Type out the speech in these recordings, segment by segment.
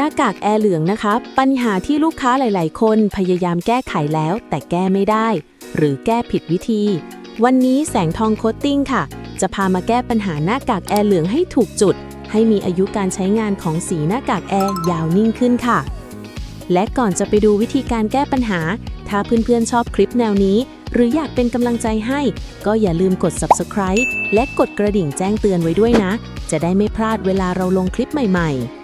หน้ากากแอร์เหลืองนะคะปัญหาที่ลูกค้าหลาย ๆ คนพยายามแก้ไขแล้ว แต่แก้ไม่ได้ หรือแก้ผิดวิธี วันนี้แสงทองโคตติ้งค่ะ จะพามาแก้ปัญหาหน้ากากแอร์เหลืองให้ถูกจุด ให้มีอายุการใช้งานของสีหน้ากากแอร์ยาวนิ่งขึ้นค่ะ และก่อนจะไปดูวิธีการแก้ปัญหา ถ้าเพื่อน ๆ ชอบคลิปแนวนี้ หรืออยากเป็นกำลังใจให้ ก็อย่าลืมกด subscribe และกดกระดิ่งแจ้งเตือนไว้ด้วยนะ จะได้ไม่พลาดเวลาเราลงคลิปใหม่ ๆ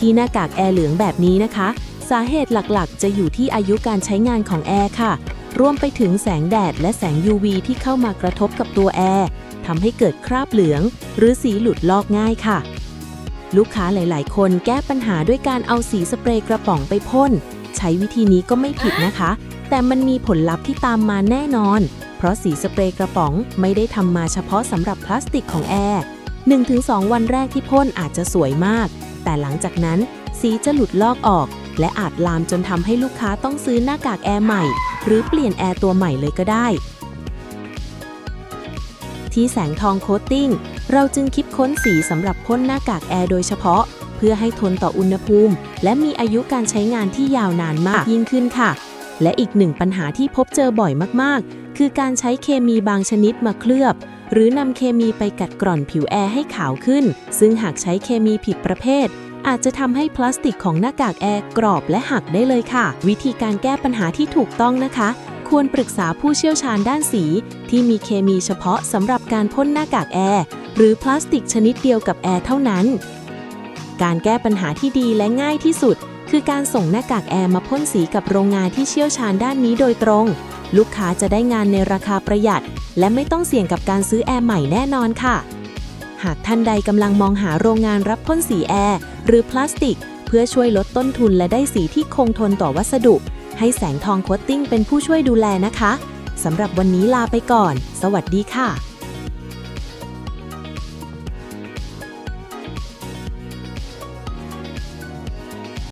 ที่หน้ากากแอร์เหลืองแบบนี้นะคะ สาเหตุหลักๆ จะอยู่ที่อายุการใช้งานของแอร์ค่ะ รวมไปถึงแสงแดดและแสง UV ที่เข้ามากระทบกับตัวแอร์ทำให้เกิดคราบเหลือง หรือสีหลุดลอกง่ายค่ะ ลูกค้าหลาย ๆ คนแก้ปัญหาด้วยการเอาสีสเปรย์กระป๋องไปพ่น ใช้วิธีนี้ก็ไม่ผิดนะคะ แต่มันมีผลลัพธ์ที่ตามมาแน่นอน เพราะสีสเปรย์กระป๋องไม่ได้ทำมาเฉพาะสำหรับพลาสติกของแอร์1-2 วันแรกที่พ่นอาจจะสวยมาก แต่หลังจากนั้นสีจะหลุดลอกออก และอาจลามจนทำให้ลูกค้าต้องซื้อหน้ากากแอร์ใหม่ หรือเปลี่ยนแอร์ตัวใหม่เลยก็ได้ ที่แสงทองโคตติ้ง เราจึงคิดค้นสีสำหรับพ่นหน้ากากแอร์โดยเฉพาะ เพื่อให้ทนต่ออุณหภูมิ และมีอายุการใช้งานที่ยาวนานมากยิ่งขึ้นค่ะ และอีกหนึ่งปัญหาที่พบเจอบ่อยมากๆ คือการใช้เคมีบางชนิดมาเคลือบ หรือนำเคมีไปกัดกร่อนผิวแอร์ให้ขาวขึ้น ซึ่งหากใช้เคมีผิดประเภท อาจจะทำให้พลาสติกของหน้ากากแอร์กรอบและหักได้เลยค่ะ วิธีการแก้ปัญหาที่ถูกต้องนะคะ ควรปรึกษาผู้เชี่ยวชาญด้านสี ที่มีเคมีเฉพาะสำหรับการพ่นหน้ากากแอร์หรือพลาสติกชนิดเดียวกับแอร์เท่านั้น การแก้ปัญหาที่ดีและง่ายที่สุด คือการส่งหน้ากากแอร์มาพ่นสีกับโรงงานที่เชี่ยวชาญด้านนี้โดยตรง ลูกค้าจะได้งานในราคาประหยัด และไม่ต้องเสี่ยงกับการซื้อแอร์ใหม่แน่นอนค่ะ หากท่านใดกำลังมองหาโรงงานรับพ่นสีแอร์หรือพลาสติก เพื่อช่วยลดต้นทุนและได้สีที่คงทนต่อวัสดุ ให้แสงทองโคตติ้งเป็นผู้ช่วยดูแลนะคะสำหรับวันนี้ลาไปก่อน สวัสดีค่ะ